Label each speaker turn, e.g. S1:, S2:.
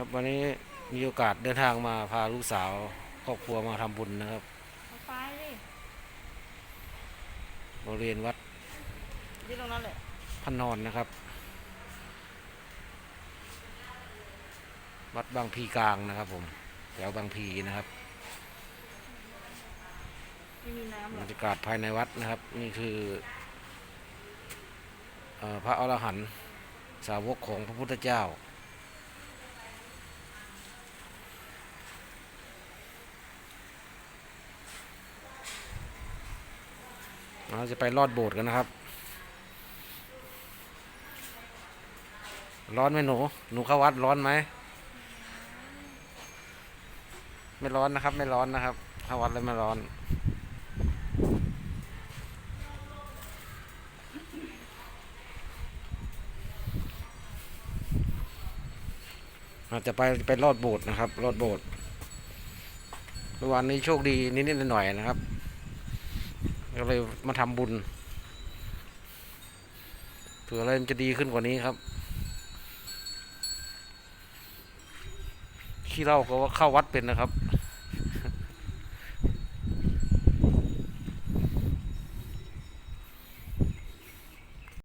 S1: ครับวันนี้มีโอกาสเดินทางมาพาลูกสาวครอบครัวมาทำบุญนะครับ
S2: เอาไปดิ
S1: บริเวณวัด
S2: ยืนตรงนั้นเลย
S1: พันนอนนะครับ วัดบางพีกลางนะครับผมแถวบางพีนะครับ
S2: ไม่มีน้ำหร
S1: บร
S2: อก
S1: รยากาศภายในวัดนะครับ นี่คือเออพระอรหันต์สาวกของพระพุทธเจ้า เราจะไปลอดโบสถ์กันนะครับ ร้อนไหมหนู หนูเข้าวัดร้อนไหม ไม่ร้อนนะครับ ไม่ร้อนนะครับ เข้าวัดแล้วไม่ร้อน อาจจะไปไปลอดโบสถ์นะครับลอดโบสถ์เมื่อวานนี้โชคดีนิดๆหน่อยๆนะครับ ก็เลยมาทำบุญเผื่ออะไรมันจะดีขึ้นกว่านี้ครับขี้เล่าก็ว่าเข้าวัดเป็นนะครับ